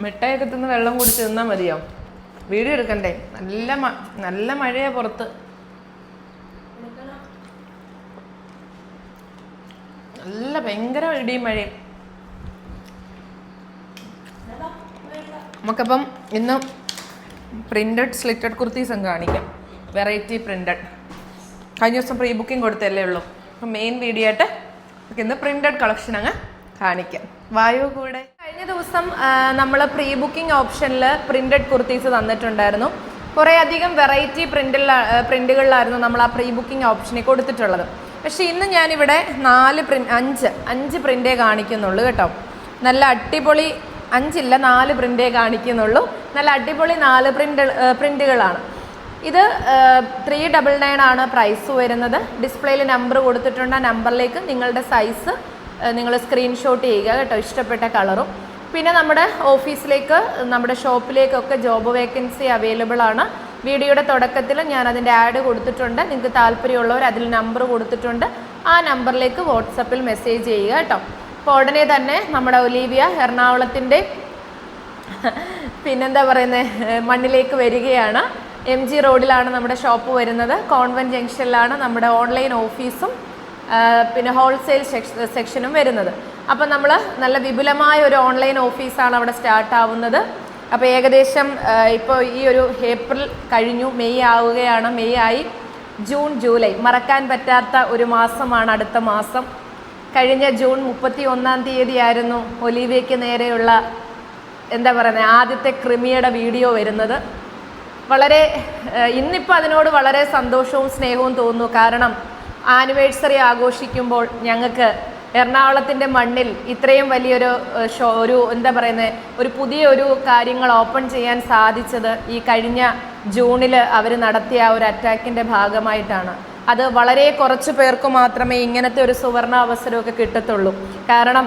മിഠായിയൊക്കെ തിന്ന് വെള്ളം കുടിച്ച് തിന്നാൽ മതിയോ? വീഡിയോ എടുക്കണ്ടേ? നല്ല മ- നല്ല മഴയാ പുറത്ത്. നല്ല ഭയങ്കര ഇടിയും മഴയും. നമുക്കപ്പം ഇന്ന് പ്രിന്റഡ് സ്ലിറ്റഡ് കുർത്തീസും കാണിക്കാം. വെറൈറ്റി പ്രിന്റഡ് കഴിഞ്ഞ ദിവസം പ്രീ ബുക്കിംഗ് കൊടുത്തല്ലേ ഉള്ളൂ. അപ്പം മെയിൻ വീഡിയോ ആയിട്ട് നമുക്ക് ഇന്ന് പ്രിന്റഡ് കളക്ഷൻ അങ്ങ് കാണിക്കാം. വായു കൂടെ? കഴിഞ്ഞ ദിവസം നമ്മൾ പ്രീ ബുക്കിംഗ് ഓപ്ഷനിൽ പ്രിന്റഡ് കുർത്തീസ് തന്നിട്ടുണ്ടായിരുന്നു. കുറേ അധികം വെറൈറ്റി പ്രിന്റിൽ പ്രിന്റുകളിലായിരുന്നു നമ്മൾ ആ പ്രീ ബുക്കിംഗ് ഓപ്ഷനിൽ കൊടുത്തിട്ടുള്ളത്. പക്ഷേ ഇന്ന് ഞാനിവിടെ നാല് പ്രിന്റ് അഞ്ച് അഞ്ച് പ്രിന്റേ കാണിക്കുന്നുള്ളൂ കേട്ടോ. നല്ല അടിപൊളി അഞ്ചില്ല നാല് പ്രിന്റേ കാണിക്കുന്നുള്ളൂ. നല്ല അടിപൊളി നാല് പ്രിന്റ് പ്രിന്റുകളാണ് ഇത് ത്രീ ഡബിൾ നയൻ ആണ് പ്രൈസ് വരുന്നത്. ഡിസ്പ്ലേയിൽ നമ്പർ കൊടുത്തിട്ടുണ്ട്. ആ നമ്പറിലേക്ക് നിങ്ങളുടെ സൈസ് നിങ്ങൾ സ്ക്രീൻഷോട്ട് ചെയ്യുക കേട്ടോ. ഇഷ്ടപ്പെട്ട കളറും പിന്നെ നമ്മുടെ ഓഫീസിലേക്ക് നമ്മുടെ ഷോപ്പിലേക്കൊക്കെ ജോബ് വേക്കൻസി അവൈലബിൾ ആണ്. വീഡിയോയുടെ തുടക്കത്തിൽ ഞാൻ അതിന്റെ ആഡ് കൊടുത്തിട്ടുണ്ട്. നിങ്ങൾക്ക് താല്പര്യമുള്ളവർ അതിൽ നമ്പർ കൊടുത്തിട്ടുണ്ട്. ആ നമ്പറിലേക്ക് വാട്സപ്പിൽ മെസ്സേജ് ചെയ്യുക കേട്ടോ. അപ്പോൾ ഉടനെ തന്നെ നമ്മുടെ ഒലീവിയ എറണാകുളത്തിന്റെ പിന്നെന്താ പറയുന്നത് മണ്ണിലേക്ക് വരികയാണ്. എം ജി റോഡിലാണ് നമ്മുടെ ഷോപ്പ് വരുന്നത്. കോൺവെന്റ് ജംഗ്ഷനിലാണ് നമ്മുടെ ഓൺലൈൻ ഓഫീസും പിന്നെ ഹോൾസെയിൽ സെക്ഷനും വരുന്നത്. അപ്പം നമ്മൾ നല്ല വിപുലമായ ഒരു ഓൺലൈൻ ഓഫീസാണ് അവിടെ സ്റ്റാർട്ട് ആവുന്നത്. അപ്പോൾ ഏകദേശം ഇപ്പോൾ ഈ ഒരു ഏപ്രിൽ കഴിഞ്ഞു മെയ് ആവുകയാണ്. മെയ് ആയി ജൂൺ ജൂലൈ. മറക്കാൻ പറ്റാത്ത ഒരു മാസമാണ് അടുത്ത മാസം. കഴിഞ്ഞ ജൂൺ മുപ്പത്തി ഒന്നാം തീയതി ആയിരുന്നു ഒലീവിയയ്ക്ക് നേരെയുള്ള എന്താ പറയുന്നത് ആദ്യത്തെ ക്രിമിയുടെ വീഡിയോ വരുന്നത്. വളരെ ഇന്നിപ്പോൾ അതിനോട് വളരെ സന്തോഷവും സ്നേഹവും തോന്നുന്നു. കാരണം ആനിവേഴ്സറി ആഘോഷിക്കുമ്പോൾ ഞങ്ങൾക്ക് എറണാകുളത്തിന്റെ മണ്ണിൽ ഇത്രയും വലിയൊരു ഷോ ഒരു എന്താ പറയുന്നത് ഒരു പുതിയ ഒരു കാര്യങ്ങൾ ഓപ്പൺ ചെയ്യാൻ സാധിച്ചത് ഈ കഴിഞ്ഞ ജൂണിൽ അവർ നടത്തിയ ആ ഒരു അറ്റാക്കിന്റെ ഭാഗമായിട്ടാണ്. അത് വളരെ കുറച്ച് പേർക്ക് മാത്രമേ ഇങ്ങനത്തെ ഒരു സുവർണ അവസരമൊക്കെ കിട്ടത്തുള്ളൂ. കാരണം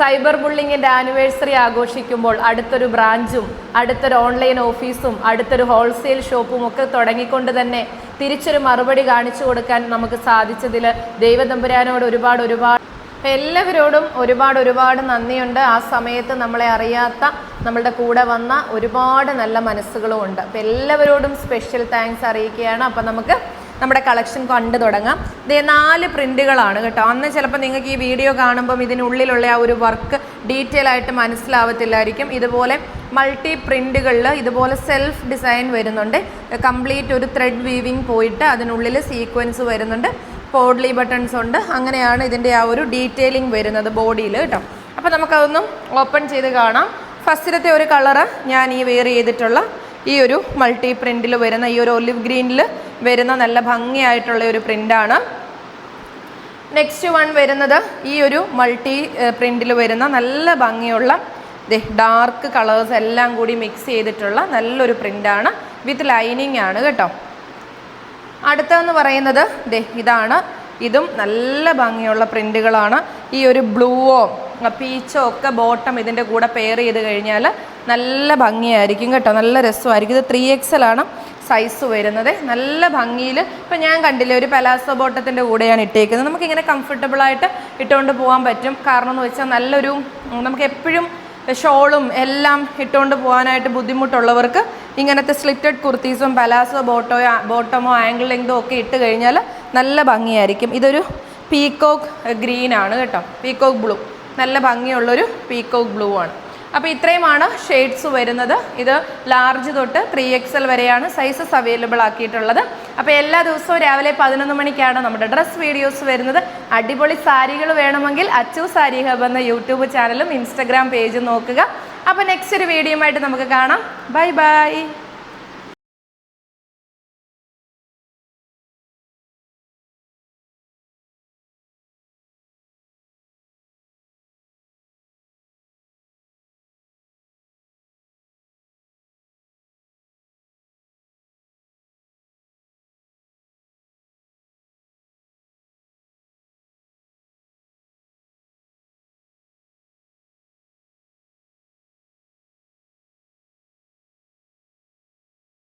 സൈബർ ബുള്ളിങ്ങിന്റെ ആനിവേഴ്സറി ആഘോഷിക്കുമ്പോൾ അടുത്തൊരു ബ്രാഞ്ചും അടുത്തൊരു ഓൺലൈൻ ഓഫീസും അടുത്തൊരു ഹോൾസെയിൽ ഷോപ്പും ഒക്കെ തുടങ്ങിക്കൊണ്ട് തന്നെ തിരിച്ചൊരു മറുപടി കാണിച്ചു കൊടുക്കാൻ നമുക്ക് സാധിച്ചതിൽ ദൈവതമ്പുരാനോട് ഒരുപാട് ഒരുപാട് അപ്പം എല്ലാവരോടും ഒരുപാട് ഒരുപാട് നന്ദിയുണ്ട്. ആ സമയത്ത് നമ്മളെ അറിയാത്ത നമ്മളുടെ കൂടെ വന്ന ഒരുപാട് നല്ല മനസ്സുകളും ഉണ്ട്. അപ്പം എല്ലാവരോടും സ്പെഷ്യൽ താങ്ക്സ് അറിയിക്കുകയാണ്. അപ്പം നമുക്ക് നമ്മുടെ കളക്ഷൻ കണ്ടു തുടങ്ങാം. ഇത് നാല് പ്രിന്റുകളാണ് കേട്ടോ. അന്ന് ചിലപ്പോൾ നിങ്ങൾക്ക് ഈ വീഡിയോ കാണുമ്പം ഇതിനുള്ളിലുള്ള ആ ഒരു വർക്ക് ഡീറ്റെയിൽ ആയിട്ട് മനസ്സിലാവത്തില്ലായിരിക്കും. ഇതുപോലെ മൾട്ടി പ്രിന്റുകളിൽ ഇതുപോലെ സെൽഫ് ഡിസൈൻ വരുന്നുണ്ട്. കംപ്ലീറ്റ് ഒരു ത്രെഡ് വീവിങ് പോയിട്ട് അതിനുള്ളിൽ സീക്വൻസ് വരുന്നുണ്ട്. പോഡ്ലി ബട്ടൺസ് ഉണ്ട്. അങ്ങനെയാണ് ഇതിന്റെ ആ ഒരു ഡീറ്റെയിലിംഗ് വരുന്നത് ബോഡിയിൽ കേട്ടോ. അപ്പോൾ നമുക്കതൊന്നും ഓപ്പൺ ചെയ്ത് കാണാം. ഫസ്റ്റിലത്തെ ഒരു കളറ് ഞാൻ ഈ വെയർ ചെയ്തിട്ടുള്ള ഈ ഒരു മൾട്ടി പ്രിന്റിൽ വരുന്ന ഈ ഒരു ഒലിവ് ഗ്രീനിൽ വരുന്ന നല്ല ഭംഗിയായിട്ടുള്ള ഒരു പ്രിന്റാണ് നെക്സ്റ്റ് വൺ വരുന്നത് ഈ ഒരു മൾട്ടി പ്രിന്റിൽ വരുന്ന നല്ല ഭംഗിയുള്ള ഡാർക്ക് കളേഴ്സ് എല്ലാം കൂടി മിക്സ് ചെയ്തിട്ടുള്ള നല്ലൊരു പ്രിന്റാണ് വിത്ത് ലൈനിങ് ആണ് കേട്ടോ. അടുത്തതെന്ന് പറയുന്നത് ദേ ഇതാണ്. ഇതും നല്ല ഭംഗിയുള്ള പ്രിന്റുകളാണ് ഈ ഒരു ബ്ലൂവോ പീച്ചോ ഒക്കെ ബോട്ടം ഇതിന്റെ കൂടെ പെയർ ചെയ്ത് കഴിഞ്ഞാൽ നല്ല ഭംഗിയായിരിക്കും കേട്ടോ. നല്ല രസമായിരിക്കും. ഇത് ത്രീ എക്സലാണ് സൈസ് വരുന്നത്. നല്ല ഭംഗിയിൽ ഇപ്പം ഞാൻ കണ്ടില്ലേ ഒരു പലാസോ ബോട്ടത്തിന്റെ കൂടെയാണ് ഇട്ടേക്കുന്നത്. നമുക്കിങ്ങനെ കംഫർട്ടബിളായിട്ട് ഇട്ടുകൊണ്ട് പോകാൻ പറ്റും. കാരണം എന്ന് വെച്ചാൽ നല്ലൊരു നമുക്ക് എപ്പോഴും ഷോളും എല്ലാം ഇട്ടുകൊണ്ട് പോകാനായിട്ട് ബുദ്ധിമുട്ടുള്ളവർക്ക് ഇങ്ങനത്തെ സ്ലിറ്റഡ് കുർത്തീസും പലാസോ ബോട്ടോ ബോട്ടമോ ആംഗിൾ ലെങ്തോ ഒക്കെ ഇട്ട് കഴിഞ്ഞാൽ നല്ല ഭംഗിയായിരിക്കും. ഇതൊരു പീക്കോക്ക് ഗ്രീൻ ആണ് കേട്ടോ. പീക്കോക്ക് ബ്ലൂ നല്ല ഭംഗിയുള്ളൊരു പീക്കോക്ക് ബ്ലൂ ആണ്. അപ്പോൾ ഇത്രയുമാണ് ഷെയ്ഡ്സ് വരുന്നത്. ഇത് ലാർജ് തൊട്ട് ത്രീ എൽ വരെയാണ് സൈസസ് അവൈലബിൾ ആക്കിയിട്ടുള്ളത്. അപ്പോൾ എല്ലാ ദിവസവും രാവിലെ പതിനൊന്ന് മണിക്കാണ് നമ്മുടെ ഡ്രസ്സ് വീഡിയോസ് വരുന്നത്. അടിപൊളി സാരികൾ വേണമെങ്കിൽ അച്ചു സാരി ഹബ് എന്ന യൂട്യൂബ് ചാനലും ഇൻസ്റ്റഗ്രാം പേജും നോക്കുക. അപ്പോൾ നെക്സ്റ്റ് ഒരു വീഡിയോ ആയിട്ട് നമുക്ക് കാണാം. Bye bye